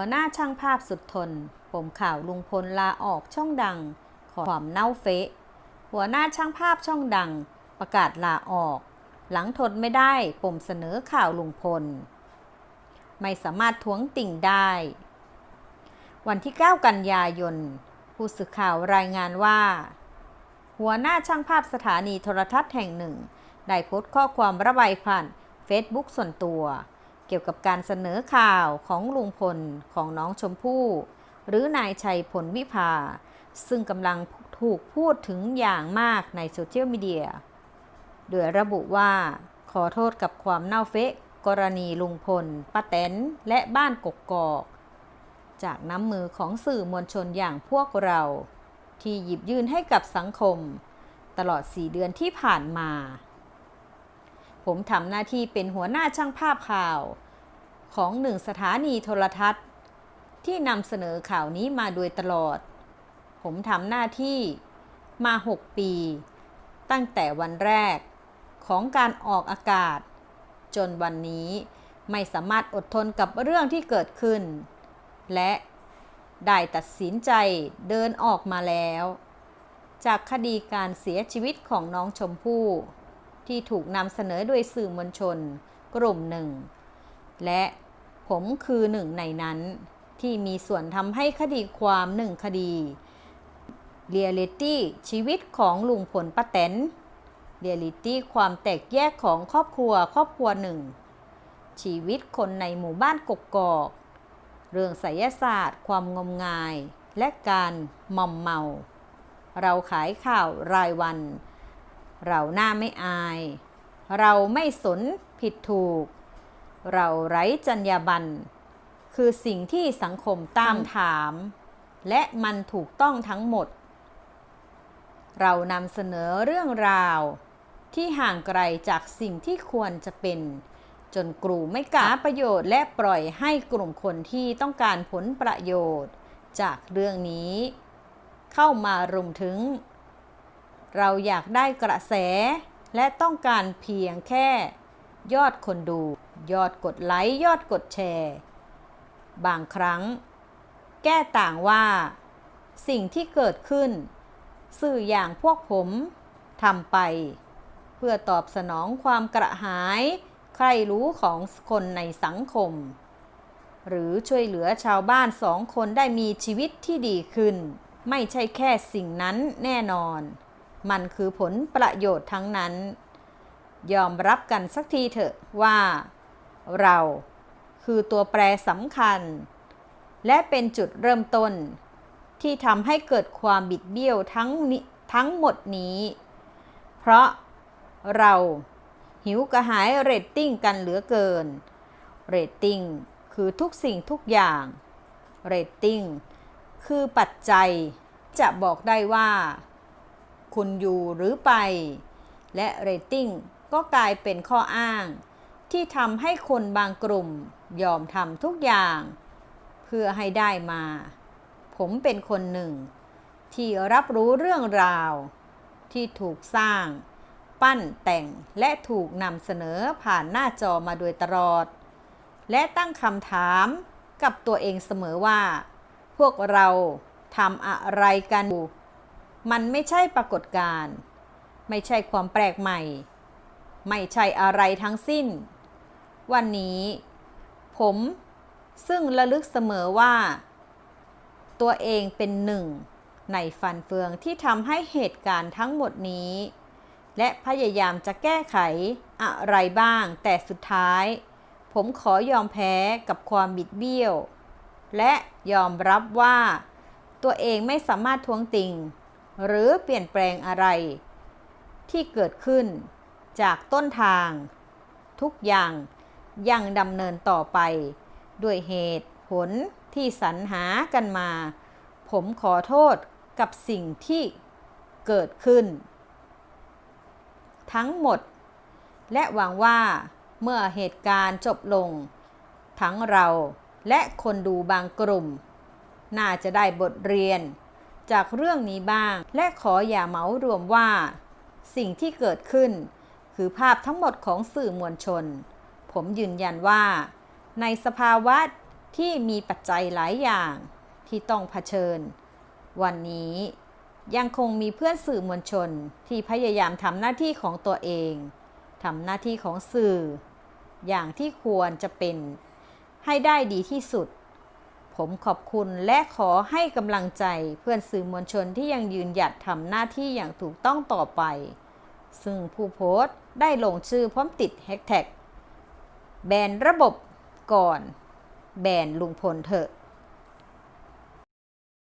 หัวหน้าช่างภาพสุดทน ผมข่าวลุงพลลาออกช่องดัง ขอความเน่าเฟะ หัวหน้าช่างภาพช่องดัง ประกาศลาออก หลังทนไม่ได้ผมเสนอข่าวลุงพล ไม่สามารถท้วงติ่งได้ วันที่ 9 กันยายน ผู้สื่อข่าวรายงานว่า หัวหน้าช่างภาพสถานีโทรทัศน์แห่งหนึ่ง ได้โพสต์ข้อความระบายผ่านเฟซบุ๊กส่วนตัว เกี่ยวกับการเสนอข่าวของลุงพลของน้องชมพู่ หรือนายชัยพลวิภา ซึ่งกำลังถูกพูดถึงอย่างมากในโซเชียลมีเดีย โดยระบุว่า ขอโทษกับความเน่าเฟะกรณีลุงพลป้าแตนและบ้านกกอก จากน้ำมือของสื่อมวลชนอย่างพวกเรา ที่หยิบยื่นให้กับสังคม ตลอด4เดือนที่ผ่านมา ผมทำหน้าที่เป็นหัวหน้าช่างภาพข่าว ของหนึ่งสถานีโทรทัศน์ ที่นำเสนอข่าวนี้มาโดยตลอด ผมทำหน้าที่มา 6 ปี ตั้งแต่วันแรกของการออกอากาศ จนวันนี้ไม่สามารถอดทนกับเรื่องที่เกิดขึ้น และได้ตัดสินใจเดินออกมาแล้ว จากคดีการเสียชีวิตของน้องชมพู่ ที่ถูกนำเสนอโดยสื่อมวลชน กลุ่มหนึ่ง และผมคือหนึ่งในนั้นที่มีส่วนทำให้คดีความหนึ่งคดีเรียลิตี้ชีวิตของลุงพลป้าแตนเรียลิตี้ความแตกแยกของครอบครัวครอบครัวหนึ่ง ชีวิตคนในหมู่บ้านกกอก เรื่องไสยศาสตร์ ความงมงาย และการมอมเมา เราขายข่าวรายวัน เราหน้าไม่อาย เราไม่สนผิดถูก เราไร้จรรยาบรรณคือสิ่งที่สังคมตามถาม และมันถูกต้องทั้งหมด เรานำเสนอเรื่องราว ที่ห่างไกลจากสิ่งที่ควรจะเป็น จนกลุ่มไม่กล้าประโยชน์ และปล่อยให้กลุ่มคนที่ต้องการผลประโยชน์ จากเรื่องนี้ เข้ามารุมถึง เราอยากได้กระแสและต้องการเพียงแค่ยอดคนดู ยอดกดไลค์ ยอดกดแชร์ บางครั้ง แก้ต่างว่า สิ่งที่เกิดขึ้น สื่ออย่างพวกผมทำไป เพื่อตอบสนองความกระหาย ใครรู้ของคนในสังคม หรือช่วยเหลือชาวบ้านสองคนได้มีชีวิตที่ดีขึ้น ไม่ใช่แค่สิ่งนั้นแน่นอน มันคือผลประโยชน์ทั้งนั้น ยอมรับกันสักทีเถอะว่า เราคือตัวแปรสำคัญ และเป็นจุดเริ่มต้น ที่ทำให้เกิดความบิดเบี้ยวทั้งทั้งหมดนี้ เพราะเราหิวกระหายเรตติ้งกันเหลือเกิน เรตติ้งคือทุกสิ่งทุกอย่าง เรตติ้งคือปัจจัยจะบอกได้ว่า คุณอยู่หรือไป และเรตติ้งก็กลายเป็นข้ออ้าง ที่ทำให้คนบางกลุ่มยอมทำทุกอย่าง เพื่อให้ได้มา ผมเป็นคนหนึ่ง ที่รับรู้เรื่องราว ที่ถูกสร้าง ปั้นแต่งและถูกนำเสนอผ่านหน้าจอมาโดยตลอด และตั้งคำถามกับตัวเองเสมอว่า พวกเราทำอะไรกัน มันไม่ใช่ปรากฏการณ์ ไม่ใช่ความแปลกใหม่ ไม่ใช่อะไรทั้งสิ้น วันนี้ ผมซึ่งระลึกเสมอว่า ตัวเองเป็นหนึ่ง ในฟันเฟืองที่ทำให้เหตุการณ์ทั้งหมดนี้ และพยายามจะแก้ไขอะไรบ้างแต่สุดท้าย ผมขอยอมแพ้กับความบิดเบี้ยว และยอมรับว่า ตัวเองไม่สามารถทวงติง หรือเปลี่ยนแปลงอะไร ที่เกิดขึ้นจากต้นทาง ทุกอย่าง ยังดำเนินต่อไป ด้วยเหตุผลที่สรรหากันมา ผมขอโทษกับสิ่งที่เกิดขึ้น ทั้งหมด และหวังว่าเมื่อเหตุการณ์จบลง ทั้งเราและคนดูบางกลุ่ม น่าจะได้บทเรียน จากเรื่องนี้บ้าง และขออย่าเหมารวมว่า สิ่งที่เกิดขึ้น คือภาพทั้งหมดของสื่อมวลชน ผมยืนยันว่า ในสภาวะที่มีปัจจัยหลายอย่างที่ต้องเผชิญ วันนี้ยังคงมีเพื่อนสื่อมวลชนที่พยายามทำหน้าที่ของตัวเองทำหน้าที่ของสื่อ อย่างที่ควรจะเป็น ให้ได้ดีที่สุด ผมขอบคุณและขอให้กำลังใจเพื่อนสื่อมวลชนที่ยังยืนหยัดทำหน้าที่อย่างถูกต้องต่อไป ซึ่งผู้โพสต์ได้ลงชื่อพร้อมติดแฮชแท็ก แบนระบบก่อน แบนลุงพลเถอะ